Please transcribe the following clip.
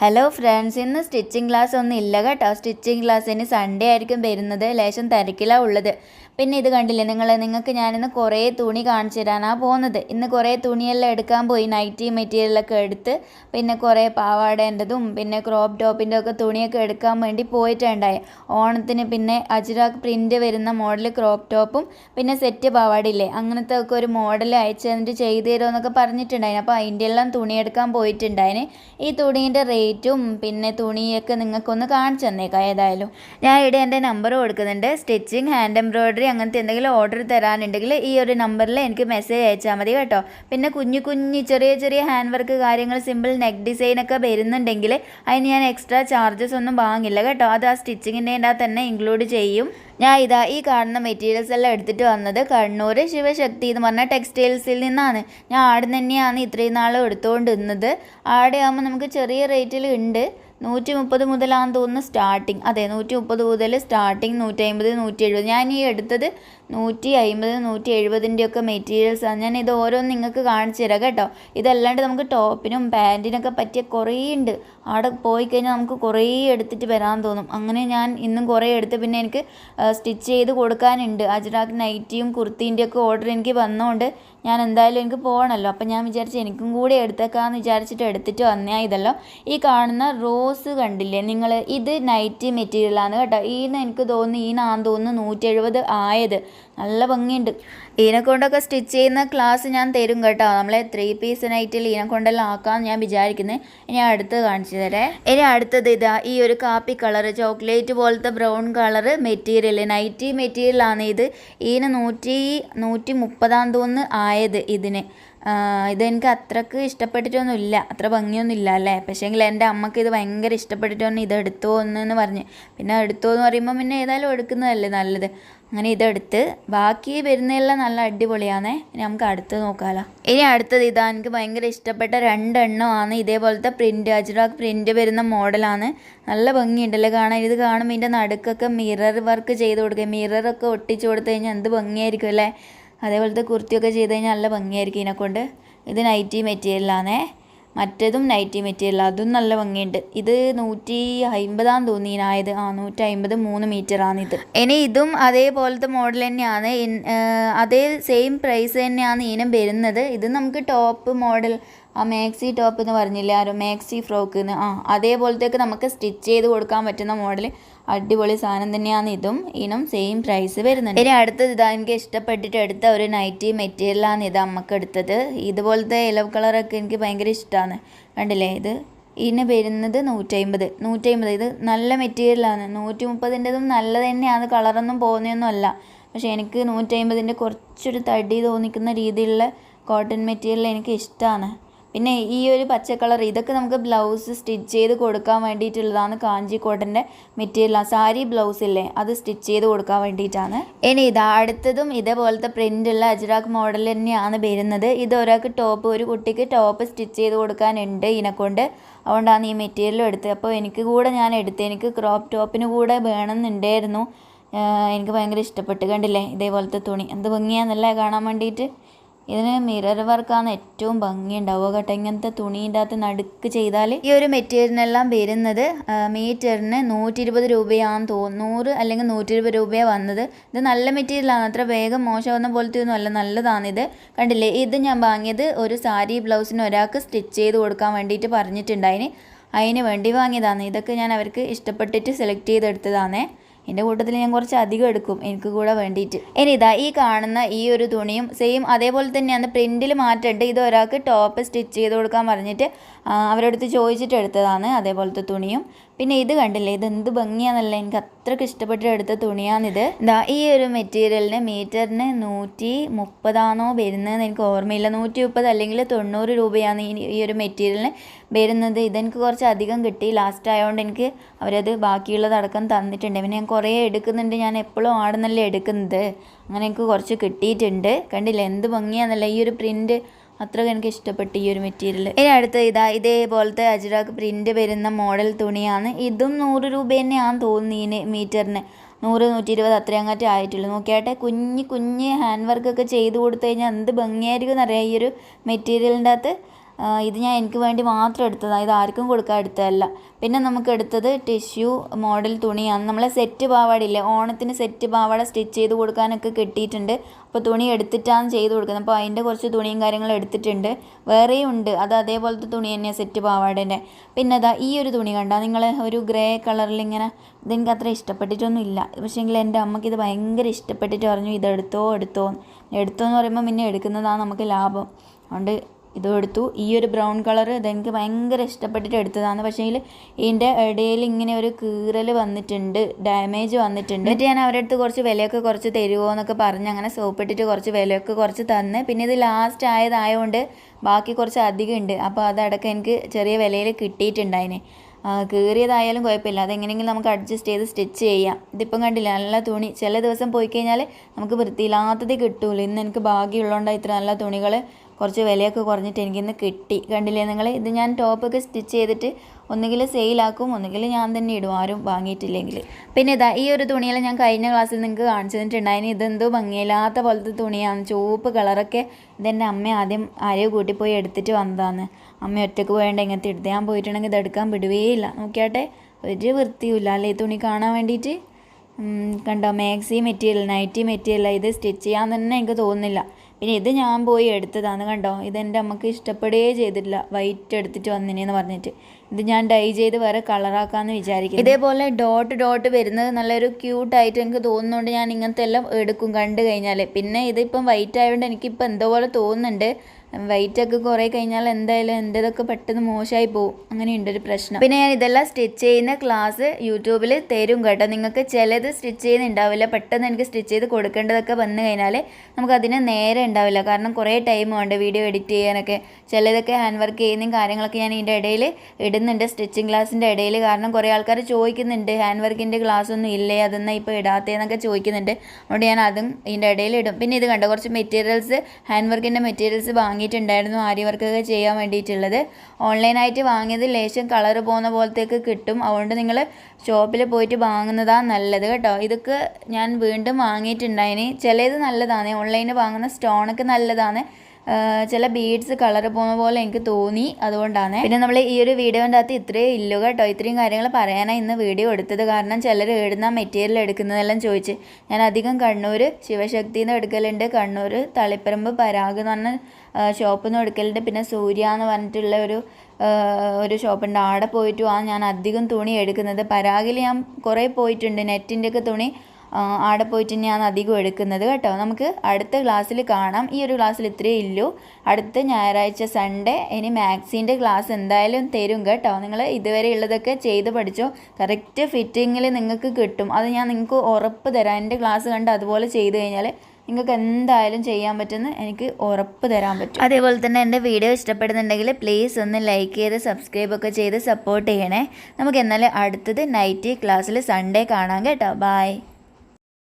Hello friends ഇന്ന് stitching class ഒന്നും ഇല്ല കേട്ടോ. സ്റ്റിച്ചിങ് ക്ലാസ് ഇനി സൺഡേ ആയിരിക്കും വരുന്നത്. ലേശം തിരക്കിലാണ് ഉള്ളത്. പിന്നെ ഇത് കണ്ടില്ലേ നിങ്ങൾ നിങ്ങൾക്ക് ഞാനിന്ന് കുറേ തുണി കാണിച്ചു തരാനാണ് പോകുന്നത് ഇന്ന് കുറേ തുണിയെല്ലാം എടുക്കാൻ പോയി നൈറ്റി മെറ്റീരിയലൊക്കെ എടുത്ത് പിന്നെ കുറേ പാവാടേന്റെതും പിന്നെ ക്രോപ്പ് ടോപ്പിന്റെ ഒക്കെ തുണിയൊക്കെ എടുക്കാൻ വേണ്ടി പോയിട്ടുണ്ടായി ഓണത്തിന് പിന്നെ അജിറാക്ക് പ്രിന്റ് വരുന്ന മോഡൽ ക്രോപ്പ് ടോപ്പും പിന്നെ സെറ്റ് പാവാടില്ലേ അങ്ങനത്തെ ഒക്കെ ഒരു മോഡൽ അയച്ചു തന്നിട്ട് ചെയ്തു തരുമെന്നൊക്കെ പറഞ്ഞിട്ടുണ്ടായിന്. അപ്പോൾ അതിന്റെ എല്ലാം തുണി എടുക്കാൻ പോയിട്ടുണ്ടായിന്. ഈ തുണീന്റെ റേറ്റും പിന്നെ തുണിയൊക്കെ നിങ്ങൾക്കൊന്ന് കാണിച്ചു തന്നേക്കാം ഏതായാലും. ഞാൻ ഇവിടെ എന്റെ നമ്പർ കൊടുക്കുന്നുണ്ട്. സ്റ്റിച്ചിങ് ഹാൻഡ് എംബ്രോയ്ഡറി അങ്ങനത്തെ എന്തെങ്കിലും ഓർഡർ തരാനുണ്ടെങ്കിൽ ഈ ഒരു നമ്പറിൽ എനിക്ക് മെസ്സേജ് അയച്ചാൽ മതി കേട്ടോ. പിന്നെ കുഞ്ഞു കുഞ്ഞു ചെറിയ ചെറിയ ഹാൻഡ് വർക്ക് കാര്യങ്ങൾ സിമ്പിൾ നെക്ക് ഡിസൈൻ ഒക്കെ വരുന്നുണ്ടെങ്കിൽ അതിന് ഞാൻ എക്സ്ട്രാ ചാർജസ് ഒന്നും വാങ്ങില്ല കേട്ടോ. അത് ആ സ്റ്റിച്ചിങ്ങിന്റെ തന്നെ ഇൻക്ലൂഡ് ചെയ്യും. ഞാൻ ഇതാ ഈ കാണുന്ന മെറ്റീരിയൽസ് എല്ലാം എടുത്തിട്ട് വന്നത് കണ്ണൂർ ശിവശക്തി എന്ന് പറഞ്ഞ ടെക്സ്റ്റൈൽസിൽ നിന്നാണ്. ഞാൻ ആടെ തന്നെയാണ് ഇത്രയും നാളും എടുത്തുകൊണ്ട് നിന്നത് ആടെ ആകുമ്പോൾ നമുക്ക് ചെറിയ റേറ്റിൽ ഉണ്ട്. നൂറ്റി മുപ്പത് മുതലാണെന്ന് തോന്നുന്നു സ്റ്റാർട്ടിങ് അതെ നൂറ്റി മുപ്പത് മുതൽ സ്റ്റാർട്ടിങ് നൂറ്റി അമ്പത് നൂറ്റി എഴുപത് ഞാൻ ഈ എടുത്തത് നൂറ്റി അമ്പത് നൂറ്റി എഴുപതിന്റെയൊക്കെ മെറ്റീരിയൽസാണ് ഞാൻ ഇത് ഓരോന്ന് നിങ്ങൾക്ക് കാണിച്ചു തരാം കേട്ടോ. ഇതല്ലാണ്ട് നമുക്ക് ടോപ്പിനും പാന്റിനൊക്കെ പറ്റിയ കുറേ ഉണ്ട്. അവിടെ പോയി കഴിഞ്ഞാൽ നമുക്ക് കുറേ എടുത്തിട്ട് വരാൻ തോന്നും. അങ്ങനെ ഞാൻ ഇന്നും കുറേ എടുത്ത് പിന്നെ എനിക്ക് സ്റ്റിച്ച് ചെയ്ത് കൊടുക്കാനുണ്ട്. അജ്രാക്ക് നൈറ്റിയും കുർത്തീന്റെയൊക്കെ ഓർഡർ എനിക്ക് വന്നതുകൊണ്ട് ഞാൻ എന്തായാലും എനിക്ക് പോകണമല്ലോ അപ്പം ഞാൻ വിചാരിച്ചു എനിക്കും കൂടി എടുത്തേക്കാന്ന് വിചാരിച്ചിട്ട് എടുത്തിട്ട് വന്നേ ഇതല്ലോ. ഈ കാണുന്ന റോസ് കണ്ടില്ലേ? നിങ്ങൾ ഇത് നൈറ്റ് മെറ്റീരിയലാണ് കേട്ടോ. ഈന്ന് എനിക്ക് തോന്നുന്നു ഈനാന്ന് തോന്നുന്നു നൂറ്റി എഴുപത് ആയത്. നല്ല ഭംഗിയുണ്ട്. ഈനക്കൊണ്ടൊക്കെ സ്റ്റിച്ച് ചെയ്യുന്ന ക്ലാസ് ഞാൻ തരും കേട്ടോ. നമ്മളെ ത്രീ പീസ് നൈറ്റിൽ ഈനക്കൊണ്ടെല്ലാം ആക്കാമെന്ന് ഞാൻ വിചാരിക്കുന്നത് ഇനി അടുത്ത് കാണിച്ചു തരാം. ഇനി അടുത്തത് ഇതാ ഈ ഒരു കാപ്പി കളർ ചോക്ലേറ്റ് പോലത്തെ ബ്രൗൺ കളർ മെറ്റീരിയൽ നൈറ്റി മെറ്റീരിയലാണ് ഇത്. ഈന് നൂറ്റി നൂറ്റി മുപ്പതാം തോന്നുന്നു ആയത് ഇതിന്. ഇതെനിക്ക് അത്രയ്ക്ക് ഇഷ്ടപ്പെട്ടിട്ടൊന്നുമില്ല. അത്ര ഭംഗിയൊന്നുമില്ല അല്ലേ? പക്ഷേങ്കിൽ എന്റെ അമ്മയ്ക്ക് ഇത് ഭയങ്കര ഇഷ്ടപ്പെട്ടിട്ടൊന്നും ഇത് എടുത്തോ എന്ന് പറഞ്ഞ്. പിന്നെ എടുത്തോ എന്ന് പറയുമ്പോൾ പിന്നെ ഏതായാലും എടുക്കുന്നതല്ലേ നല്ലത്. അങ്ങനെ ഇതെടുത്ത് ബാക്കി വരുന്നതെല്ലാം നല്ല അടിപൊളിയാണേ ഇനി നമുക്ക് അടുത്ത് നോക്കാമല്ലോ ഇനി അടുത്തത് ഇതാ എനിക്ക് ഭയങ്കര ഇഷ്ടപ്പെട്ട രണ്ടെണ്ണമാണ്. ഇതേപോലത്തെ പ്രിന്റ് അജ്രാക്ക് പ്രിന്റ് വരുന്ന മോഡലാണ്. നല്ല ഭംഗിയുണ്ടല്ലോ കാണാൻ? ഇത് കാണുമ്പോൾ ഇതിന്റെ നടുക്കൊക്കെ മിറർ വർക്ക് ചെയ്ത് കൊടുക്കുക. മിററൊക്കെ ഒട്ടിച്ചു കൊടുത്തു കഴിഞ്ഞാൽ എന്ത് ഭംഗിയായിരിക്കും അല്ലേ? അതേപോലത്തെ കുർത്തിയൊക്കെ ചെയ്ത് കഴിഞ്ഞാൽ നല്ല ഭംഗിയായിരിക്കും ഇതിനെക്കൊണ്ട്. ഇത് നൈറ്റി മെറ്റീരിയലാണേ മറ്റേതും നൈറ്റി മെറ്റീരിയൽ അതും നല്ല ഭംഗിയുണ്ട്. ഇത് നൂറ്റി അമ്പതാം തോന്നിയായത് ആ നൂറ്റി അമ്പത് മൂന്ന് മീറ്ററാണ് ഇത്. ഇനി ഇതും അതേപോലത്തെ മോഡൽ തന്നെയാണ്. അതേ സെയിം പ്രൈസ് തന്നെയാണ് ഇതിനും വരുന്നത്. ഇത് നമുക്ക് ടോപ്പ് മോഡൽ ആ മാക്സി ടോപ്പ് എന്ന് പറഞ്ഞില്ലേ? ആരോ മാക്സി ഫ്രോക്ക് എന്ന് ആ അതേപോലത്തേക്ക് നമുക്ക് സ്റ്റിച്ച് ചെയ്ത് കൊടുക്കാൻ പറ്റുന്ന മോഡൽ അടിപൊളി സാധനം തന്നെയാണ് ഇതും. ഇതിനും സെയിം പ്രൈസ് വരുന്നുണ്ട്. ഇനി അടുത്തത് ഇതാ എനിക്ക് ഇഷ്ടപ്പെട്ടിട്ട് എടുത്ത ഒരു നൈറ്റി മെറ്റീരിയലാണ് ഇത് അമ്മയ്ക്ക് എടുത്തത്. ഇതുപോലത്തെ യെല്ലോ കളറൊക്കെ എനിക്ക് ഭയങ്കര ഇഷ്ടമാണ് കണ്ടില്ലേ ഇത്? ഇതിന് വരുന്നത് നൂറ്റമ്പത് നൂറ്റമ്പത് ഇത് നല്ല മെറ്റീരിയലാണ് നൂറ്റി മുപ്പതിന്റെതും നല്ലത് തന്നെയാണ്. കളറൊന്നും പോകുന്നതൊന്നും അല്ല പക്ഷേ എനിക്ക് നൂറ്റമ്പതിന്റെ കുറച്ചൊരു തടി തോന്നിക്കുന്ന രീതിയിലുള്ള കോട്ടൺ മെറ്റീരിയൽ എനിക്ക് ഇഷ്ടമാണ് പിന്നെ ഈ ഒരു പച്ച കളർ ഇതൊക്കെ നമുക്ക് ബ്ലൗസ് സ്റ്റിച്ച് ചെയ്ത് കൊടുക്കാൻ വേണ്ടിയിട്ടുള്ളതാണ് കാഞ്ചി കോട്ടന്റെ മെറ്റീരിയൽ സാരി ബ്ലൗസ് ഇല്ലേ? അത് സ്റ്റിച്ച് ചെയ്ത് കൊടുക്കാൻ വേണ്ടിയിട്ടാണ്. ഇനി ഇതാ അടുത്തതും ഇതേപോലത്തെ പ്രിന്റ് ഉള്ള അജ്രാക്ക് മോഡൽ തന്നെയാണ് വരുന്നത്. ഇത് ഒരാൾക്ക് ടോപ്പ് ഒരു കുട്ടിക്ക് ടോപ്പ് സ്റ്റിച്ച് ചെയ്ത് കൊടുക്കാനുണ്ട് ഇതിനെക്കൊണ്ട്. അതുകൊണ്ടാണ് ഈ മെറ്റീരിയൽ എടുത്തത്. അപ്പോൾ എനിക്ക് കൂടെ ഞാൻ എടുത്ത് എനിക്ക് ക്രോപ്പ് ടോപ്പിന് കൂടെ വേണമെന്നുണ്ടായിരുന്നു. എനിക്ക് ഭയങ്കര ഇഷ്ടപ്പെട്ട്. കണ്ടില്ലേ? ഇതേപോലത്തെ തുണി. എന്ത് ഭംഗിയാണെന്നല്ലേ കാണാൻ വേണ്ടിയിട്ട്? ഇതിന് മിറർ വർക്കാണ് ഏറ്റവും ഭംഗിയുണ്ടാവുക. കേട്ടോ ഇങ്ങനത്തെ തുണീന്റെ അകത്ത് നടുക്ക് ചെയ്താൽ ഈ ഒരു മെറ്റീരിയലിനെല്ലാം വരുന്നത് മീറ്ററിന് നൂറ്റി ഇരുപത് രൂപയാണെന്ന് തോന്നുന്നു അല്ലെങ്കിൽ നൂറ്റി ഇരുപത് രൂപയാണ് വന്നത്. ഇത് നല്ല മെറ്റീരിയലാണ്. അത്ര വേഗം മോശമാവുന്ന പോലത്തെ ഒന്നും അല്ല. നല്ലതാണിത് കണ്ടില്ലേ ഇത് ഞാൻ വാങ്ങിയത് ഒരു സാരി ബ്ലൗസിന് ഒരാൾക്ക് സ്റ്റിച്ച് ചെയ്ത് കൊടുക്കാൻ വേണ്ടിയിട്ട് പറഞ്ഞിട്ടുണ്ടായിന്. അതിന് വേണ്ടി വാങ്ങിയതാണ്. ഇതൊക്കെ ഞാൻ അവർക്ക് ഇഷ്ടപ്പെട്ടിട്ട് സെലക്ട് ചെയ്തെടുത്തതാണേ. എന്റെ കൂട്ടത്തിൽ ഞാൻ കുറച്ച് അധികം എടുക്കും എനിക്ക് കൂടെ വേണ്ടിയിട്ട്. ഇനി ഇതാ ഈ കാണുന്ന ഈ ഒരു തുണിയും സെയിം അതേപോലെ തന്നെയാണ്. പ്രിന്റിൽ മാറ്റിട്ട് ഇത് ഒരാൾക്ക് ടോപ്പ് സ്റ്റിച്ച് ചെയ്ത് കൊടുക്കാൻ പറഞ്ഞിട്ട് അവരടുത്ത് ചോദിച്ചിട്ട് എടുത്തതാണ് അതേപോലത്തെ തുണിയും. പിന്നെ ഇത് കണ്ടില്ലേ? ഇത് എന്ത് ഭംഗിയാണെന്നല്ല എനിക്ക് അത്രയ്ക്ക് ഇഷ്ടപ്പെട്ട് എടുത്ത തുണിയാണിത്. ഇതാ ഈ ഒരു മെറ്റീരിയലിന് മീറ്ററിന് നൂറ്റി മുപ്പതാണോ വരുന്നതെന്ന് എനിക്ക് ഓർമ്മയില്ല. നൂറ്റി മുപ്പത് അല്ലെങ്കിൽ തൊണ്ണൂറ് രൂപയാണ് ഈ ഒരു മെറ്റീരിയലിന് വരുന്നത്. ഇതെനിക്ക് കുറച്ച് അധികം കിട്ടി. ലാസ്റ്റ് ആയതുകൊണ്ട് എനിക്ക് അവരത് ബാക്കിയുള്ളതടക്കം തന്നിട്ടുണ്ട്. പിന്നെ ഞാൻ കുറേ എടുക്കുന്നുണ്ട്. ഞാൻ എപ്പോഴും ആടുന്നല്ലേ എടുക്കുന്നത്. അങ്ങനെ എനിക്ക് കുറച്ച് കിട്ടിയിട്ടുണ്ട്. കണ്ടില്ല? എന്ത് ഭംഗിയാണെന്നല്ല ഈ ഒരു പ്രിന്റ് അത്രയ്ക്ക് എനിക്ക് ഇഷ്ടപ്പെട്ടു ഈ ഒരു മെറ്റീരിയൽ ഇനി അടുത്ത ഇതാ ഇതേപോലത്തെ അജിറാക്ക് പ്രിന്റ് വരുന്ന മോഡൽ തുണിയാണ്. ഇതും നൂറ് രൂപ തന്നെയാണ് തോന്നുന്നു ഇതിന് മീറ്ററിന് നൂറ് നൂറ്റി ഇരുപത് അത്രയും അങ്ങോട്ടേ ആയിട്ടുള്ളൂ. നോക്കിയാട്ടെ കുഞ്ഞ് കുഞ്ഞ് ഹാൻഡ് വർക്കൊക്കെ ചെയ്ത് കൊടുത്തു കഴിഞ്ഞാൽ എന്ത് ഭംഗിയായിരിക്കും എന്നറിയാം ഈ ഒരു മെറ്റീരിയലിന്റെ അകത്ത്. ഇത് ഞാൻ എനിക്ക് വേണ്ടി മാത്രം എടുത്തതാണ് ഇത് ആർക്കും കൊടുക്കാൻ എടുത്തതല്ല. പിന്നെ നമുക്ക് എടുത്തത് ടിഷ്യൂ മോഡൽ തുണിയാണ്. നമ്മളെ സെറ്റ് പാവാട ഇല്ലേ ഓണത്തിന് സെറ്റ് പാവാട സ്റ്റിച്ച് ചെയ്ത് കൊടുക്കാനൊക്കെ കിട്ടിയിട്ടുണ്ട്. അപ്പോൾ തുണി എടുത്തിട്ടാണ് ചെയ്ത് കൊടുക്കുന്നത്. അപ്പോൾ അതിന്റെ കുറച്ച് തുണിയും കാര്യങ്ങളും എടുത്തിട്ടുണ്ട്. വേറെയും ഉണ്ട്. അത് അതേപോലത്തെ തുണി തന്നെയാണ് സെറ്റ് പാവാടേന്റെ. പിന്നെ അതാ ഈ ഒരു തുണി കണ്ട. നിങ്ങൾ ഒരു ഗ്രേ കളറിൽ ഇങ്ങനെ ഇതെനിക്ക് അത്ര ഇഷ്ടപ്പെട്ടിട്ടൊന്നും ഇല്ല പക്ഷേങ്കിൽ എന്റെ അമ്മയ്ക്ക് ഇത് ഭയങ്കര ഇഷ്ടപ്പെട്ടിട്ട് പറഞ്ഞു ഇതെടുത്തോ എടുത്തോ. എടുത്തോ എന്ന് പറയുമ്പോൾ പിന്നെ എടുക്കുന്നതാണ് നമുക്ക് ലാഭം. അതുകൊണ്ട് ഇതും എടുത്തു. ഈ ഒരു ബ്രൗൺ കളർ ഇതെനിക്ക് ഭയങ്കര ഇഷ്ടപ്പെട്ടിട്ട് എടുത്തതാണ് പക്ഷേ ഇതിന്റെ ഇടയിൽ ഇങ്ങനെ ഒരു കീറൽ വന്നിട്ടുണ്ട് ഡാമേജ് വന്നിട്ടുണ്ട്. എന്നിട്ട് ഞാൻ അവരുടെ അടുത്ത് കുറച്ച് വിലയൊക്കെ കുറച്ച് തരുമോ എന്നൊക്കെ പറഞ്ഞ് അങ്ങനെ സോപ്പിട്ടിട്ട് കുറച്ച് വിലയൊക്കെ കുറച്ച് തന്ന്. പിന്നെ ഇത് ലാസ്റ്റ് ആയതായതുകൊണ്ട് ബാക്കി കുറച്ച് അധികം ഉണ്ട്. അപ്പോൾ അതടക്കം എനിക്ക് ചെറിയ വിലയിൽ കിട്ടിയിട്ടുണ്ടായിനെ. കീറിയതായാലും കുഴപ്പമില്ല. അതെങ്ങനെയെങ്കിലും നമുക്ക് അഡ്ജസ്റ്റ് ചെയ്ത് സ്റ്റിച്ച് ചെയ്യാം. ഇതിപ്പം കണ്ടില്ല നല്ല തുണി. ചില ദിവസം പോയി കഴിഞ്ഞാൽ നമുക്ക് വൃത്തിയില്ലാത്തത് കിട്ടൂല. ഇന്ന് എനിക്ക് ഭാഗ്യമുള്ളതുകൊണ്ടാണ് ഇത്ര നല്ല തുണികൾ കുറച്ച് വിലയൊക്കെ കുറഞ്ഞിട്ട് എനിക്കിന്ന് കിട്ടി. കണ്ടില്ലേ നിങ്ങൾ ഇത് ഞാൻ ടോപ്പൊക്കെ സ്റ്റിച്ച് ചെയ്തിട്ട് ഒന്നുകിൽ സെയിലാക്കും ഒന്നുകിൽ ഞാൻ തന്നെ ഇടും ആരും വാങ്ങിയിട്ടില്ലെങ്കിൽ പിന്നെ ഇതാ ഈ ഒരു തുണിയെല്ലാം ഞാൻ കഴിഞ്ഞ ക്ലാസ്സിൽ നിങ്ങൾക്ക് കാണിച്ചു തന്നിട്ടുണ്ടായിന് ഇതെന്തോ ഭംഗിയില്ലാത്ത പോലത്തെ തുണിയാണ്. ചുവപ്പ് കളറൊക്കെ ഇതെന്റെ അമ്മ ആദ്യം ആരെയോ കൂട്ടിപ്പോയി എടുത്തിട്ട് വന്നതാണ്. അമ്മ ഒറ്റയ്ക്ക് പോയേണ്ട ഇങ്ങനത്തെ എടുത്ത്? ഞാൻ പോയിട്ടുണ്ടെങ്കിൽ ഇത് എടുക്കാൻ വിടുവേയില്ല നോക്കിയാട്ടെ ഒരു വൃത്തിയുമില്ല അല്ലേ ഈ തുണി കാണാൻ വേണ്ടിയിട്ട് കണ്ടോ? മാക്സി മെറ്റീരിയൽ നൈറ്റി മെറ്റീരിയൽ ഇത് സ്റ്റിച്ച് ചെയ്യാൻ തന്നെ എനിക്ക് തോന്നുന്നില്ല. പിന്നെ ഇത് ഞാൻ പോയി എടുത്തതാണ് കണ്ടോ? ഇത് എന്റെ അമ്മയ്ക്ക് ഇഷ്ടപ്പെടുകയേ ചെയ്തിട്ടില്ല. വൈറ്റ് എടുത്തിട്ട് വന്നിനെന്ന് പറഞ്ഞിട്ട്. ഇത് ഞാൻ ഡൈ ചെയ്ത് വേറെ കളറാക്കാമെന്ന് വിചാരിക്കും ഇതേപോലെ ഡോട്ട് ഡോട്ട് വരുന്നത് നല്ലൊരു ക്യൂട്ടായിട്ട് എനിക്ക് തോന്നുന്നുണ്ട്. ഞാൻ ഇങ്ങനത്തെ എല്ലാം എടുക്കും കണ്ടു കഴിഞ്ഞാൽ പിന്നെ ഇതിപ്പം വൈറ്റ് ആയതുകൊണ്ട് എനിക്കിപ്പോൾ എന്തോ പോലെ തോന്നുന്നുണ്ട്. വെയിറ്റ് ഒക്കെ കുറേ കഴിഞ്ഞാൽ എന്തായാലും എന്റെതൊക്കെ പെട്ടെന്ന് മോശമായി പോകും അങ്ങനെയുണ്ട് ഒരു പ്രശ്നം. പിന്നെ ഞാൻ ഇതെല്ലാം സ്റ്റിച്ച് ചെയ്യുന്ന ക്ലാസ് യൂട്യൂബിൽ തരും കേട്ടോ. നിങ്ങൾക്ക് ചിലത് സ്റ്റിച്ച് ചെയ്യുന്നുണ്ടാവില്ല. പെട്ടെന്ന് എനിക്ക് സ്റ്റിച്ച് ചെയ്ത് കൊടുക്കേണ്ടതൊക്കെ വന്നു കഴിഞ്ഞാൽ നമുക്ക് അതിന് നേരെ ഉണ്ടാവില്ല. കാരണം കുറേ ടൈം വേണ്ട വീഡിയോ എഡിറ്റ് ചെയ്യാനൊക്കെ. ചിലതൊക്കെ ഹാൻഡ് വർക്ക് ചെയ്യുന്നതും കാര്യങ്ങളൊക്കെ ഞാൻ ഇതിന്റെ ഇടയിൽ ഇടുന്നുണ്ട്. സ്റ്റിച്ചിങ് ക്ലാസ്സിന്റെ ഇടയിൽ. കാരണം കുറേ ആൾക്കാർ ചോദിക്കുന്നുണ്ട് ഹാൻഡ് വർക്കിന്റെ ക്ലാസ് ഒന്നും ഇല്ലേ? അതെന്നാൽ ഇപ്പോൾ ഇടാത്തതെന്നൊക്കെ ചോദിക്കുന്നുണ്ട്. അതുകൊണ്ട് ഞാൻ അതും ഇതിന്റെ ഇടയിൽ ഇടും. പിന്നെ ഇത് കണ്ടോ? കുറച്ച് മെറ്റീരിയൽസ് ഹാൻഡ് വർക്കിന്റെ മെറ്റീരിയൽസ് വാങ്ങിയിട്ടുണ്ടായിരുന്നു. ആരി വർക്കൊക്കെ ചെയ്യാൻ വേണ്ടിയിട്ടുള്ളത്. ഓൺലൈനായിട്ട് വാങ്ങിയത് ലേശം കളർ പോകുന്ന പോലത്തേക്ക് കിട്ടും. അതുകൊണ്ട് നിങ്ങൾ ഷോപ്പിൽ പോയിട്ട് വാങ്ങുന്നതാണ് നല്ലത് കേട്ടോ. ഇതൊക്കെ ഞാൻ വീണ്ടും വാങ്ങിയിട്ടുണ്ടായിന്. ചിലത് നല്ലതാണ് ഓൺലൈനിൽ വാങ്ങുന്ന സ്റ്റോണൊക്കെ നല്ലതാണ് ചില ബീഡ്സ് കളർ പോകുന്ന പോലെ എനിക്ക് തോന്നി അതുകൊണ്ടാണ്. പിന്നെ നമ്മൾ ഈ ഒരു വീഡിയോന്റെ അകത്ത് ഇത്രയും ഇല്ലുക കേട്ടോ. ഇത്രയും കാര്യങ്ങൾ പറയാനാണ് ഇന്ന് വീഡിയോ എടുത്തത്. കാരണം ചിലർ എഴുതുന്ന മെറ്റീരിയൽ എടുക്കുന്നതെല്ലാം ചോദിച്ച് ഞാൻ അധികം കണ്ണൂർ ശിവശക്തി നിന്ന് എടുക്കലുണ്ട് കണ്ണൂർ തളിപ്പറമ്പ് പരാഗ് എന്ന് പറഞ്ഞ ഷോപ്പിൽ നിന്ന് എടുക്കലുണ്ട്. പിന്നെ സൂര്യ എന്ന് പറഞ്ഞിട്ടുള്ള ഒരു ഒരു ഷോപ്പുണ്ട് അവിടെ പോയിട്ടുമാണ് ഞാൻ അധികം തുണി എടുക്കുന്നത്. പരാഗിൽ ഞാൻ കുറേ പോയിട്ടുണ്ട്. നെറ്റിന്റെയൊക്കെ തുണി ആടെ പോയിട്ട് ഞാൻ അധികം എടുക്കുന്നത് കേട്ടോ. നമുക്ക് അടുത്ത ക്ലാസ്സിൽ കാണാം. ഈ ഒരു ക്ലാസ്സിൽ ഇത്രയേ ഇല്ലൂ അടുത്ത ഞായറാഴ്ച സൺഡേ ഇനി മാത്സിന്റെ ക്ലാസ് എന്തായാലും തരും കേട്ടോ. നിങ്ങൾ ഇതുവരെ ഉള്ളതൊക്കെ ചെയ്ത് പഠിച്ചോ. കറക്റ്റ് ഫിറ്റിങ്ങിൽ നിങ്ങൾക്ക് കിട്ടും. അത് ഞാൻ നിങ്ങൾക്ക് ഉറപ്പ് തരാം. എന്റെ ക്ലാസ് കണ്ട് അതുപോലെ ചെയ്ത് കഴിഞ്ഞാൽ നിങ്ങൾക്ക് എന്തായാലും ചെയ്യാൻ പറ്റുമെന്ന് എനിക്ക് ഉറപ്പ് തരാൻ പറ്റും. അതേപോലെ തന്നെ എന്റെ വീഡിയോ ഇഷ്ടപ്പെടുന്നുണ്ടെങ്കിൽ പ്ലീസ് ഒന്ന് ലൈക്ക് ചെയ്ത് സബ്സ്ക്രൈബ് ഒക്കെ ചെയ്ത് സപ്പോർട്ട് ചെയ്യണേ. നമുക്ക് എന്നാലും അടുത്തത് നൈറ്റ് ക്ലാസ്സിൽ സൺഡേ കാണാം കേട്ടോ. ബായ്